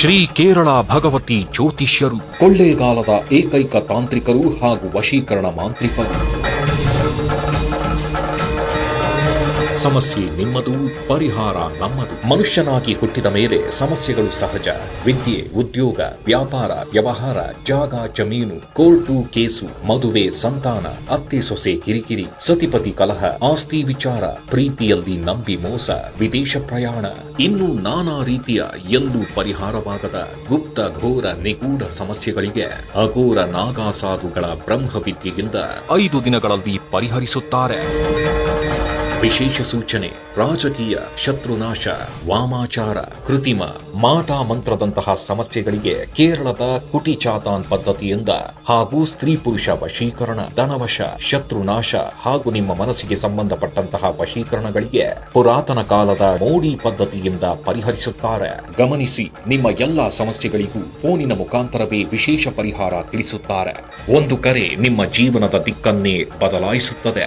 ಶ್ರೀ ಕೇರಳ ಭಗವತಿ ಜ್ಯೋತಿಷ್ಯರು. ಕೊಳ್ಳೇಗಾಲದ ಏಕೈಕ ತಾಂತ್ರಿಕರು ಹಾಗೂ ವಶೀಕರಣ ಮಾಂತ್ರಿಕರು. ಸಮಸ್ಯೆ ನಿಮ್ಮದು, ಪರಿಹಾರ ನಮ್ಮದು. ಮನುಷ್ಯನಾಗಿ ಹುಟ್ಟಿದ ಮೇಲೆ ಸಮಸ್ಯೆಗಳು ಸಹಜ. ವಿದ್ಯೆ, ಉದ್ಯೋಗ, ವ್ಯಾಪಾರ, ವ್ಯವಹಾರ, ಜಾಗ, ಜಮೀನು, ಕೋರ್ಟು, ಕೇಸು, ಮದುವೆ, ಸಂತಾನ, ಅತ್ತೆ ಸೊಸೆ, ಕಿರಿಕಿರಿ, ಸತಿಪತಿ ಕಲಹ, ಆಸ್ತಿ ವಿಚಾರ, ಪ್ರೀತಿಯಲ್ಲಿ ನಂಬಿ ಮೋಸ, ವಿದೇಶ ಪ್ರಯಾಣ. ಇನ್ನು ನಾನಾ ರೀತಿಯ ಎಂದು ಪರಿಹಾರವಾಗದ ಗುಪ್ತ, ಘೋರ, ನಿಗೂಢ ಸಮಸ್ಯೆಗಳಿಗೆ ಅಘೋರ ನಾಗಾಸಾಧುಗಳ ಬ್ರಹ್ಮವಿದ್ಯೆಯಿಂದ ಐದು ದಿನಗಳಲ್ಲಿ ಪರಿಹರಿಸುತ್ತಾರೆ. ವಿಶೇಷ ಸೂಚನೆ, ರಾಜಕೀಯ, ಶತ್ರುನಾಶ, ವಾಮಾಚಾರ, ಕೃತಿಮ, ಮಾಟ ಮಂತ್ರದಂತಹ ಸಮಸ್ಯೆಗಳಿಗೆ ಕೇರಳದ ಕುಟಿ ಚಾತಾನ್ ಪದ್ಧತಿಯಿಂದ ಹಾಗೂ ಸ್ತ್ರೀ ಪುರುಷ ವಶೀಕರಣ, ಧನವಶ, ಶತ್ರುನಾಶ ಹಾಗೂ ನಿಮ್ಮ ಮನಸ್ಸಿಗೆ ಸಂಬಂಧಪಟ್ಟಂತಹ ವಶೀಕರಣಗಳಿಗೆ ಪುರಾತನ ಕಾಲದ ಮೋಡಿ ಪದ್ಧತಿಯಿಂದ ಪರಿಹರಿಸುತ್ತಾರೆ. ಗಮನಿಸಿ, ನಿಮ್ಮ ಎಲ್ಲಾ ಸಮಸ್ಯೆಗಳಿಗೂ ಫೋನಿನ ಮುಖಾಂತರವೇ ವಿಶೇಷ ಪರಿಹಾರ ತಿಳಿಸುತ್ತಾರೆ. ಒಂದು ಕರೆ ನಿಮ್ಮ ಜೀವನದ ದಿಕ್ಕನ್ನೇ ಬದಲಾಯಿಸುತ್ತದೆ.